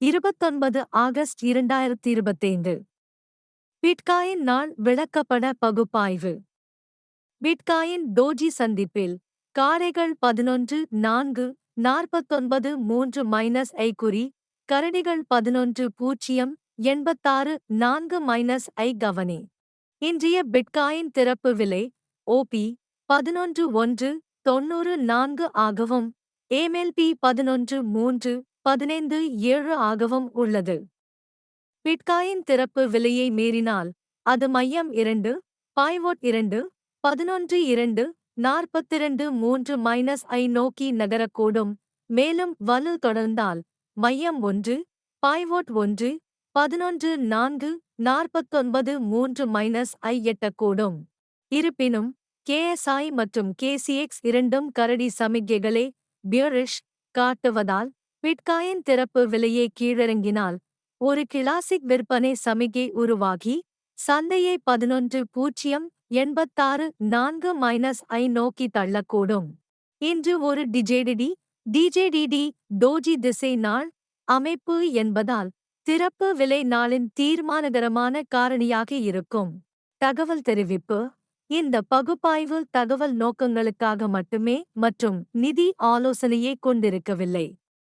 இருபத்தொன்பது ஆகஸ்ட் இரண்டாயிரத்தி இருபத்தைந்து பிட்காயின் நாள் விளக்கப்பட பகுப்பாய்வு. பிட்காயின் டோஜி சந்திப்பில் காரைகள் பதினொன்று நான்கு நாற்பத்தொன்பது மூன்று மைனஸ் ஐ குறி கரடிகள் பதினொன்று பூஜ்ஜியம் எண்பத்தாறு நான்கு மைனஸ் ஐ கவனி. இன்றைய பிட்காயின் திறப்பு விலை ஓபி பதினொன்று ஒன்று தொன்னூறு நான்கு ஆகவும் ஏமெல்பி பதினொன்று மூன்று பதினைந்து ஏழு ஆகவும் உள்ளது. பிட்காயின் திறப்பு விலையை மீறினால் அது மையம் இரண்டு பாய்வோட் இரண்டு பதினொன்று இரண்டு நாற்பத்திரண்டு மூன்று மைனஸ் ஐ நோக்கி நகரக்கூடும். மேலும் வலு தொடர்ந்தால் மையம் ஒன்று பாய்வோட் ஒன்று பதினொன்று நான்கு நாற்பத்தொன்பது மூன்று மைனஸ் ஐ எட்டக்கூடும். இருப்பினும் கேஎஸ்ஐ மற்றும் கேசிஎக்ஸ் இரண்டும் கரடி சமிக்ஞைகளே பியரிஷ் காட்டுவதால் பிட்காயின் திறப்பு விலையே கீழிறங்கினால் ஒரு கிளாசிக் விற்பனை சமிகை உருவாகி சந்தையை பதினொன்று பூஜ்ஜியம் எண்பத்தாறு நான்கு மைனஸ் ஐ நோக்கி தள்ளக்கூடும். இன்று ஒரு டிஜேடிடி டிஜேடிடி டோஜி திசை நாள் அமைப்பு என்பதால் திறப்பு விலை நாளின் தீர்மானகரமான காரணியாக இருக்கும். தகவல் தெரிவிப்பு இந்த பகுப்பாய்வு தகவல் நோக்கங்களுக்காக மட்டுமே மற்றும் நிதி ஆலோசனையை கொண்டிருக்கவில்லை.